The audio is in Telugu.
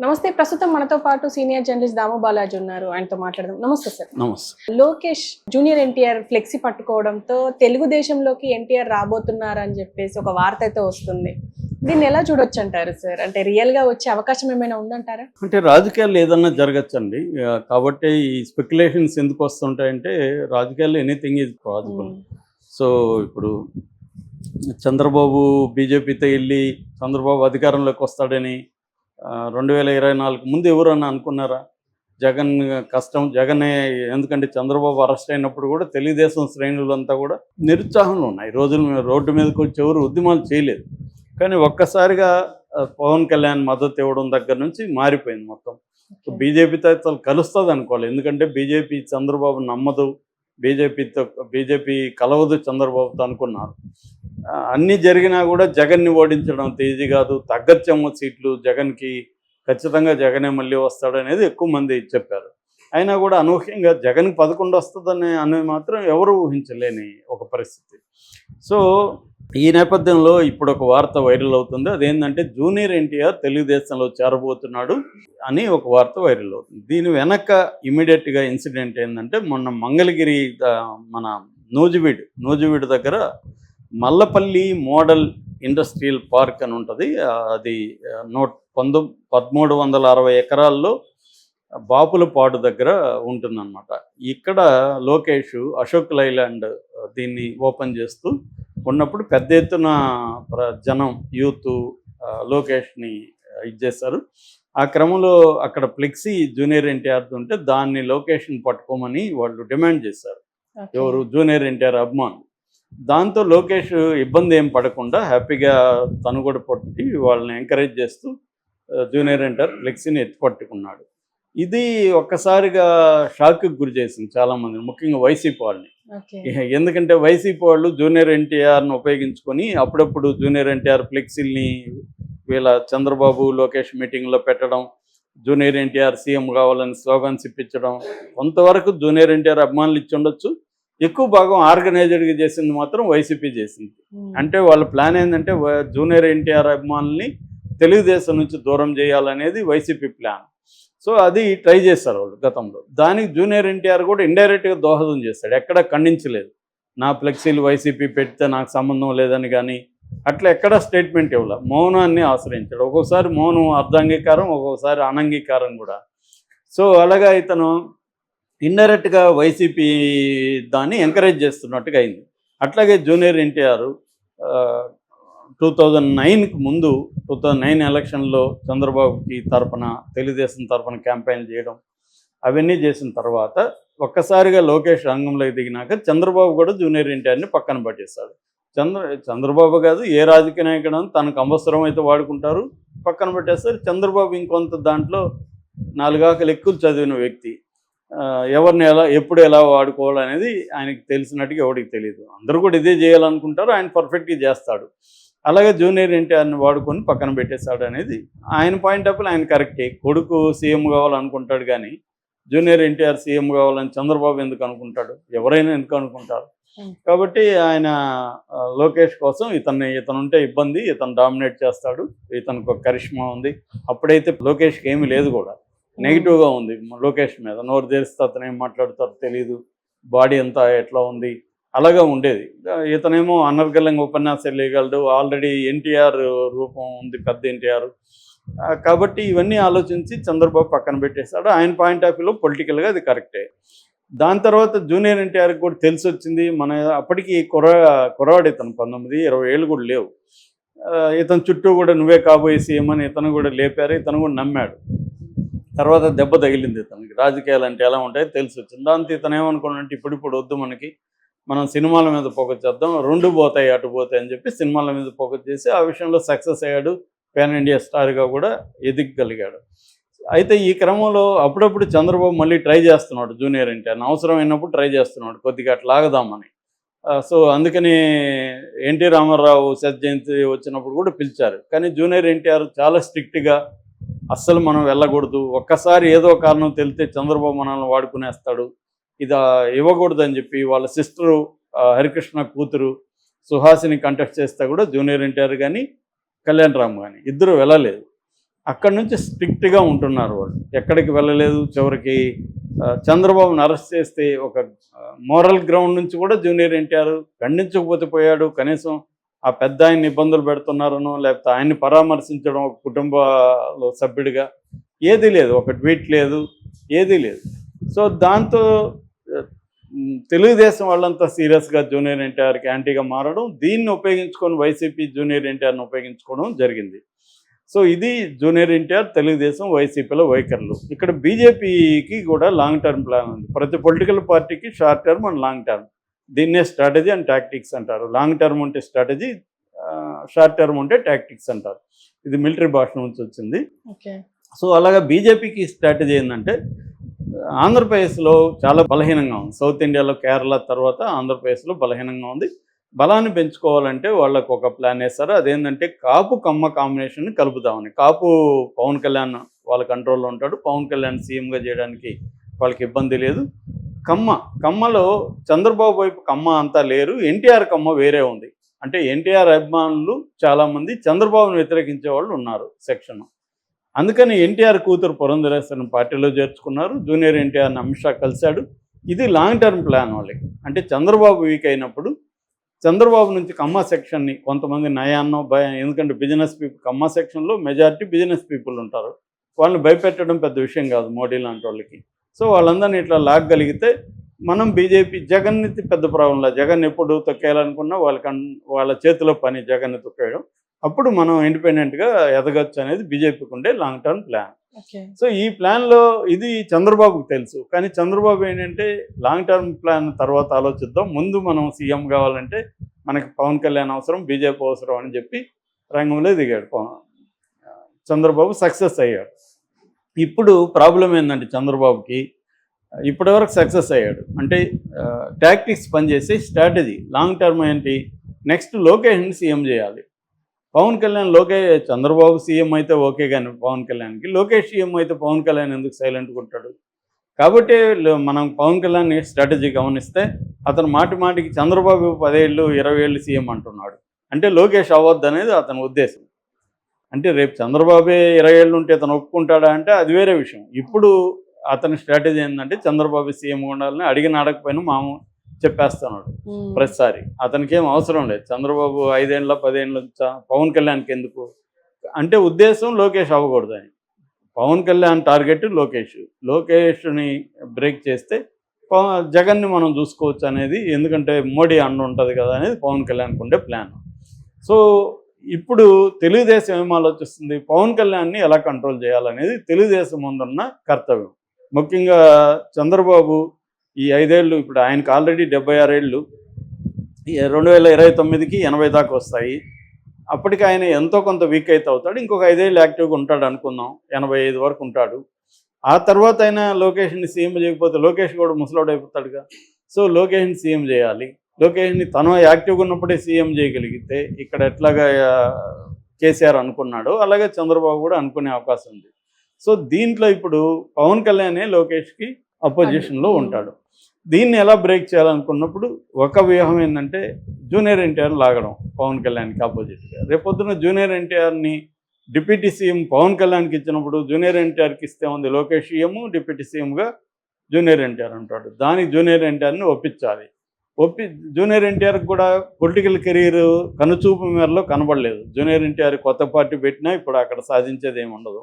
నమస్తే ప్రస్తుతం మనతో పాటు సీనియర్ జర్నలిస్ట్ దాము బాలాజీ ఉన్నారు. ఆయనతో మాట్లాడదాం. నమస్తే సార్. నమస్తే. లోకేష్ జూనియర్ ఎన్టీఆర్ ఫ్లెక్సీ పట్టుకోవడంతో తెలుగుదేశంలోకి ఎన్టీఆర్ రాబోతున్నారు అని చెప్పేసి ఒక వార్త అయితే వస్తుంది. దీన్ని ఎలా చూడొచ్చు అంటారు సార్? అంటే రియల్గా వచ్చే అవకాశం ఏమైనా ఉందంటారా? అంటే రాజకీయాలు ఏదన్నా జరగచ్చండి. ఆ, కాబట్టి ఈ స్పెక్యులేషన్స్ ఎందుకు వస్తుంటాయంటే రాజకీయాల్లో ఎనీథింగ్ ఈజ్ పాసిబుల్. సో ఇప్పుడు చంద్రబాబు బీజేపీతో వెళ్ళి చంద్రబాబు అధికారంలోకి వస్తాడని రెండు వేల ఇరవై నాలుగు ముందు ఎవరన్నా అనుకున్నారా? జగన్ కష్టం జగనే ఎందుకంటే చంద్రబాబు అరెస్ట్ అయినప్పుడు కూడా తెలుగుదేశం శ్రేణులంతా కూడా నిరుత్సాహంలో ఉన్నాయి. ఈ రోజులు రోడ్డు మీదకి వచ్చి ఎవరు ఉద్యమాలు చేయలేదు. కానీ ఒక్కసారిగా పవన్ కళ్యాణ్ మద్దతు ఇవ్వడం దగ్గర నుంచి మారిపోయింది మొత్తం. బీజేపీతో అసలు కలుస్తుంది అనుకోవాలి. ఎందుకంటే బీజేపీ చంద్రబాబు నమ్మదు. బీజేపీతో బీజేపీ కలవదు చంద్రబాబుతో అనుకున్నారు. అన్నీ జరిగినా కూడా జగన్ని ఓడించడం తేజీ కాదు. తగ్గచ్చేమో సీట్లు జగన్కి ఖచ్చితంగా జగనే మళ్ళీ వస్తాడు అనేది ఎక్కువ మంది చెప్పారు. అయినా కూడా అనూహ్యంగా జగన్కి పదకొండు వస్తుందని అనేది మాత్రం ఎవరు ఊహించలేని ఒక పరిస్థితి. సో ఈ నేపథ్యంలో ఇప్పుడు ఒక వార్త వైరల్ అవుతుంది. అదేంటంటే జూనియర్ ఎన్టీఆర్ తెలుగుదేశంలో చేరబోతున్నాడు అని ఒక వార్త వైరల్ అవుతుంది. దీని వెనక ఇమీడియట్గా ఇన్సిడెంట్ ఏంటంటే మొన్న మంగళగిరి మన నూజివీడ్ నూజివీడ్ దగ్గర మల్లపల్లి మోడల్ ఇండస్ట్రియల్ పార్క్ అని ఉంటుంది. అది నూట పంతొమ్ పదమూడు వందల అరవై ఎకరాల్లో బాపులపాడు దగ్గర ఉంటుందన్నమాట. ఇక్కడ లోకేష్ అశోక్ లైలాండ్ దీన్ని ఓపెన్ చేస్తూ ఉన్నప్పుడు పెద్ద ఎత్తున ప్ర- జనం యూత్ లోకేష్ని ఇచ్చేశారు ఆ క్రమంలో అక్కడ ఫ్లెక్సీ జూనియర్ ఎన్టీఆర్ ఉంటే దాన్ని లొకేషన్ పట్టుకోమని వాళ్ళు డిమాండ్ చేశారు. ఎవరు? జూనియర్ ఎన్టీఆర్ అభిమాన్. దాంతో లోకేష్ ఇబ్బంది ఏం పడకుండా హ్యాపీగా తను కూడా పట్టి వాళ్ళని ఎంకరేజ్ చేస్తూ జూనియర్ ఎన్టీఆర్ ఫ్లెక్సీని ఎత్తి పట్టుకున్నాడు. ఇది ఒక్కసారిగా షాక్కి గురి చేసింది చాలామంది ముఖ్యంగా వైసీపీ వాళ్ళని. ఎందుకంటే వైసీపీ వాళ్ళు జూనియర్ ఎన్టీఆర్ను ఉపయోగించుకొని అప్పుడప్పుడు జూనియర్ ఎన్టీఆర్ ఫ్లెక్సీల్ని వీళ్ళ చంద్రబాబు లోకేష్ మీటింగ్లో పెట్టడం జూనియర్ ఎన్టీఆర్ సీఎం కావాలని స్లోగన్స్ ఇప్పించడం కొంతవరకు జూనియర్ ఎన్టీఆర్ అభిమానులు ఇచ్చి ఉండొచ్చు. ఎక్కువ భాగం ఆర్గనైజర్గా చేసింది మాత్రం వైసీపీ చేసింది. అంటే వాళ్ళ ప్లాన్ ఏంటంటే జూనియర్ ఎన్టీఆర్ అభిమానుల్ని తెలుగుదేశం నుంచి దూరం చేయాలనేది వైసీపీ ప్లాన్. సో అది ట్రై చేశారు వాళ్ళు గతంలో. దానికి జూనియర్ ఎన్టీఆర్ కూడా ఇండైరెక్ట్గా దోహదం చేస్తాడు. ఎక్కడ ఖండించలేదు. నా ఫ్లెక్సీలు వైసీపీ పెడితే నాకు సంబంధం లేదని కానీ అట్లా ఎక్కడ స్టేట్మెంట్ ఇవ్వాల. మౌనాన్ని ఆశ్రయించాడు. ఒక్కొక్కసారి మౌనం అర్ధాంగీకారం ఒక్కొక్కసారి అనంగీకారం కూడా. సో అలాగా ఇతను ఇండైరెక్ట్గా వైసీపీ దాన్ని ఎంకరేజ్ చేస్తున్నట్టుగా అయింది. అట్లాగే జూనియర్ ఎన్టీఆర్ టూ థౌజండ్ నైన్కి ముందు టూ థౌజండ్ నైన్ ఎలక్షన్లో చంద్రబాబుకి తరపున తెలుగుదేశం తరపున క్యాంపెయిన్ చేయడం అవన్నీ చేసిన తర్వాత ఒక్కసారిగా లోకేష్ రంగంలోకి దిగినాక చంద్రబాబు కూడా జూనియర్ ఎన్టీఆర్ని పక్కన పట్టేస్తాడు చంద్ర చంద్రబాబు కాదు ఏ రాజకీయ నాయకుడు తనకు అవసరం అయితే వాడుకుంటారు. పక్కన పెట్టేస్తారు. చంద్రబాబు ఇంకొంత దాంట్లో నాలుగాకలు ఎక్కువ చదివిన వ్యక్తి. ఎవరిని ఎలా ఎప్పుడు ఎలా వాడుకోవాలనేది ఆయనకి తెలిసినట్టుగా ఎవరికి తెలియదు అందరూ కూడా ఇదే చేయాలనుకుంటారు. ఆయన పర్ఫెక్ట్గా చేస్తాడు. అలాగే జూనియర్ ఎన్టీఆర్ని వాడుకొని పక్కన పెట్టేశాడు అనేది ఆయన పాయింట్ ఆఫ్ ఆయన కరెక్టే కొడుకు సీఎం కావాలనుకుంటాడు కానీ జూనియర్ ఎన్టీఆర్ సీఎం కావాలని చంద్రబాబు ఎందుకు అనుకుంటాడు? ఎవరైనా ఎందుకు అనుకుంటారు? Hmm. కాబట్టి ఆయన లోకేష్ కోసం ఇతన్ని ఇతను ఉంటే ఇబ్బంది ఇతను డామినేట్ చేస్తాడు ఇతనికి ఒక కరిష్మా ఉంది. అప్పుడైతే లోకేష్కి ఏమీ లేదు కూడా. నెగిటివ్గా ఉంది లోకేష్ మీద. నోరు తెరిస్తే అతను ఏం మాట్లాడతారో తెలియదు బాడీ అంతా ఎట్లా ఉంది? అలాగా ఉండేది. ఇతనేమో అనర్గళంగా ఉపన్యాసం వేయగలడు. ఆల్రెడీ ఎన్టీఆర్ రూపం ఉంది పెద్ద ఎన్టీఆర్. కాబట్టి ఇవన్నీ ఆలోచించి చంద్రబాబు పక్కన పెట్టేశాడు. ఆయన పాయింట్ ఆఫ్ వ్యూలో పొలిటికల్గా అది కరెక్టే. దాని తర్వాత జూనియర్ ఎన్టీఆర్కి కూడా తెలిసి వచ్చింది మన అప్పటికి కుర కురవాడు ఇతను పంతొమ్మిది ఇరవై ఏళ్ళు కూడా లేవు. ఇతను చుట్టూ కూడా నువ్వే కాబోయే సీఎం అని ఇతను కూడా లేపారు ఇతను కూడా నమ్మాడు. తర్వాత దెబ్బ తగిలింది ఇతనికి. రాజకీయాలు అంటే ఎలా ఉంటాయో తెలిసి వచ్చింది దాంతో ఇతను ఏమనుకున్నాడంటే ఇప్పుడిప్పుడు వద్దు మనకి. మనం సినిమాల మీద ఫోకస్ చేద్దాం. రెండు పోతాయి అటు పోతాయి అని చెప్పి సినిమాల మీద ఫోకస్ చేసి ఆ విషయంలో సక్సెస్ అయ్యాడు. పాన్ ఇండియా స్టార్గా కూడా ఎదిగగలిగాడు అయితే ఈ క్రమంలో అప్పుడప్పుడు చంద్రబాబు మళ్ళీ ట్రై చేస్తున్నాడు జూనియర్ ఎన్టీఆర్. అవసరమైనప్పుడు ట్రై చేస్తున్నాడు. కొద్దిగా అట్లా లాగదామని సో అందుకని ఎన్టీ రామారావు శత జయంతి వచ్చినప్పుడు కూడా పిలిచారు. కానీ జూనియర్ ఎన్టీఆర్ చాలా స్ట్రిక్ట్గా అస్సలు మనం వెళ్ళకూడదు. ఒక్కసారి ఏదో కారణం తెలితే చంద్రబాబు మనల్ని వాడుకునేస్తాడు. ఇది ఇవ్వకూడదని చెప్పి వాళ్ళ సిస్టరు హరికృష్ణ కూతురు సుహాసిని కంటెస్ట్ చేస్తే కూడా జూనియర్ ఎన్టీఆర్ కానీ కళ్యాణ్ రామ్ కానీ ఇద్దరు వెళ్ళలేదు. అక్కడి నుంచి స్ట్రిక్ట్గా ఉంటున్నారు వాళ్ళు. ఎక్కడికి వెళ్ళలేదు చివరికి చంద్రబాబును అరెస్ట్ చేస్తే ఒక మోరల్ గ్రౌండ్ నుంచి కూడా జూనియర్ ఎన్టీఆర్ ఖండించకపోతే పోయాడు. కనీసం ఆ పెద్ద ఆయన్ని ఇబ్బందులు పెడుతున్నారనో లేకపోతే ఆయన్ని పరామర్శించడం ఒక కుటుంబలో సభ్యుడిగా ఏదీ లేదు. ఒక ట్వీట్ లేదు. ఏదీ లేదు. సో దాంతో తెలుగుదేశం వాళ్ళంతా సీరియస్గా జూనియర్ ఎన్టీఆర్కి యాంటీగా మారడం దీన్ని ఉపయోగించుకొని వైసీపీ జూనియర్ ఎన్టీఆర్ని ఉపయోగించుకోవడం జరిగింది. సో ఇది జూనియర్ ఎన్టీఆర్ తెలుగుదేశం వైసీపీలో వైఖరులు. ఇక్కడ బీజేపీకి కూడా లాంగ్ టర్మ్ ప్లాన్ ఉంది. ప్రతి పొలిటికల్ పార్టీకి short term and long term. దీన్నే స్ట్రాటజీ అండ్ టాక్టిక్స్ అంటారు. లాంగ్ టర్మ్ ఉంటే స్ట్రాటజీ షార్ట్ టర్మ్ ఉంటే టాక్టిక్స్ అంటారు. ఇది మిలిటరీ భాష నుంచి వచ్చింది. ఓకే. సో అలాగా బీజేపీకి స్ట్రాటజీ ఏంటంటే ఆంధ్రప్రదేశ్లో చాలా బలహీనంగా ఉంది. సౌత్ ఇండియాలో కేరళ తర్వాత ఆంధ్రప్రదేశ్లో బలహీనంగా ఉంది. బలాన్ని పెంచుకోవాలంటే వాళ్ళకు ఒక ప్లాన్ వేస్తారు అదేంటంటే కాపు కమ్మ కాంబినేషన్ కలుపుదామని. కాపు పవన్ కళ్యాణ్ వాళ్ళ కంట్రోల్లో ఉంటాడు. పవన్ కళ్యాణ్ సీఎంగా చేయడానికి వాళ్ళకి ఇబ్బంది లేదు. కమ్మ కమ్మలో చంద్రబాబు వైపు కమ్మ అంతా లేరు. ఎన్టీఆర్ కమ్మ వేరే ఉంది. అంటే ఎన్టీఆర్ అభిమానులు చాలామంది చంద్రబాబును వ్యతిరేకించే వాళ్ళు ఉన్నారు సెక్షన్ అందుకని ఎన్టీఆర్ కూతురు పురంధరేశ్వరం పార్టీలో చేర్చుకున్నారు. జూనియర్ ఎన్టీఆర్ని అమిత్ షా కలిశాడు. ఇది లాంగ్ టర్మ్ ప్లాన్ వాళ్ళకి. అంటే చంద్రబాబు వీక్ అయినప్పుడు చంద్రబాబు నుంచి కమ్మ సెక్షన్ని కొంతమంది నయాన్నో భయ ఎందుకంటే బిజినెస్ పీపుల్ కమ్మ సెక్షన్లో మెజారిటీ బిజినెస్ పీపుల్ ఉంటారు. వాళ్ళని భయపెట్టడం పెద్ద విషయం కాదు మోడీ లాంటి వాళ్ళకి. సో వాళ్ళందరినీ ఇట్లా లాగగలిగితే మనం బీజేపీ జగన్ని పెద్ద ప్రాబ్లం జగన్ ఎప్పుడు తొక్కేయాలనుకున్నా వాళ్ళ వాళ్ళ చేతిలో పని జగన్ని తొక్కేయడం. అప్పుడు మనం ఇండిపెండెంట్గా ఎదగచ్చు అనేది బీజేపీకి ఉండే లాంగ్ టర్మ్ ప్లాన్ సో ఈ ప్లాన్లో ఇది చంద్రబాబుకు తెలుసు. కానీ చంద్రబాబు ఏంటంటే లాంగ్ టర్మ్ ప్లాన్ తర్వాత ఆలోచిద్దాం. ముందు మనం సీఎం కావాలంటే మనకి పవన్ కళ్యాణ్ అవసరం బీజేపీ అవసరం అని చెప్పి రంగంలో దిగాడు చంద్రబాబు సక్సెస్ అయ్యాడు. ఇప్పుడు ప్రాబ్లం ఏంటంటే చంద్రబాబుకి ఇప్పటివరకు సక్సెస్ అయ్యాడు. అంటే టాక్టిక్స్ పనిచేసే స్ట్రాటజీ లాంగ్ టర్మ్ ఏంటి? నెక్స్ట్ లోకేష్ని సీఎం చేయాలి. పవన్ కళ్యాణ్ లోకే చంద్రబాబు సీఎం అయితే ఓకే కానీ పవన్ కళ్యాణ్కి. లోకేష్ సీఎం అయితే పవన్ కళ్యాణ్ ఎందుకు సైలెంట్గా ఉంటాడు? కాబట్టి మనం పవన్ కళ్యాణ్ స్ట్రాటజీ గమనిస్తే అతను మాటి మాటికి చంద్రబాబు పదేళ్ళు ఇరవై ఏళ్ళు సీఎం అంటున్నాడు. అంటే లోకేష్ అవ్వద్దు అనేది అతని ఉద్దేశం. అంటే రేపు చంద్రబాబే ఇరవై ఏళ్ళు ఉంటే అతను ఒప్పుకుంటాడా అంటే అది వేరే విషయం. ఇప్పుడు అతని స్ట్రాటజీ ఏంటంటే చంద్రబాబు సీఎం ఉండాలని అడిగిన అడగకపోయినా మాము చెప్పేస్తున్నాడు. ప్రతిసారి. అతనికి ఏం అవసరం లేదు. చంద్రబాబు ఐదేళ్ళ పదేళ్ళ పవన్ కళ్యాణ్కి ఎందుకు? అంటే ఉద్దేశం లోకేష్ అవ్వకూడదని పవన్ కళ్యాణ్ టార్గెట్ లోకేష్. లోకేష్ని బ్రేక్ చేస్తే జగన్ని మనం చూసుకోవచ్చు అనేది ఎందుకంటే మోడీ అండ ఉంటుంది కదా అనేది పవన్ కళ్యాణ్కి ఉండే ప్లాన్. సో ఇప్పుడు తెలుగుదేశం ఏం ఆలోచిస్తుంది? పవన్ కళ్యాణ్ని ఎలా కంట్రోల్ చేయాలనేది తెలుగుదేశం ముందున్న కర్తవ్యం. ముఖ్యంగా చంద్రబాబు ఈ ఐదేళ్ళు ఇప్పుడు ఆయనకు ఆల్రెడీ డెబ్బై ఆరేళ్ళు ఈ రెండు వేల ఇరవై తొమ్మిదికి ఎనభై దాకా వస్తాయి. అప్పటికి ఆయన ఎంతో కొంత వీక్ అయితే అవుతాడు. ఇంకొక ఐదేళ్ళు యాక్టివ్గా ఉంటాడు అనుకుందాం. ఎనభై ఐదు వరకు ఉంటాడు. ఆ తర్వాత అయినా లోకేష్ని సీఎం చేయకపోతే లోకేష్ కూడా ముసలోడు అయిపోతాడుగా. సో లోకేష్ని సీఎం చేయాలి. లోకేష్ని తను యాక్టివ్గా ఉన్నప్పుడే సీఎం చేయగలిగితే ఇక్కడ ఎట్లాగా కేసీఆర్ అనుకున్నాడో అలాగే చంద్రబాబు కూడా అనుకునే అవకాశం ఉంది. సో దీంట్లో ఇప్పుడు పవన్ కళ్యాణే లోకేష్కి అపోజిషన్లో ఉంటాడు. దీన్ని ఎలా బ్రేక్ చేయాలనుకున్నప్పుడు ఒక వ్యూహం ఏంటంటే జూనియర్ ఎన్టీఆర్ లాగడం పవన్ కళ్యాణ్కి ఆపోజిట్గా. రేపొద్దున జూనియర్ ఎన్టీఆర్ని డిప్యూటీ సీఎం పవన్ కళ్యాణ్కి ఇచ్చినప్పుడు జూనియర్ ఎన్టీఆర్కి ఇస్తే ఉంది లోకేష్ సీఎం డిప్యూటీ సీఎంగా జూనియర్ ఎన్టీఆర్ ఉంటాడు. దానికి జూనియర్ ఎన్టీఆర్ని ఒప్పించాలి. ఒప్పి జూనియర్ ఎన్టీఆర్కి కూడా పొలిటికల్ కెరీర్ కనుచూపు మేరలో కనబడలేదు. జూనియర్ ఎన్టీఆర్ కొత్త పార్టీ పెట్టినా ఇప్పుడు అక్కడ సాధించేది ఏమి ఉండదు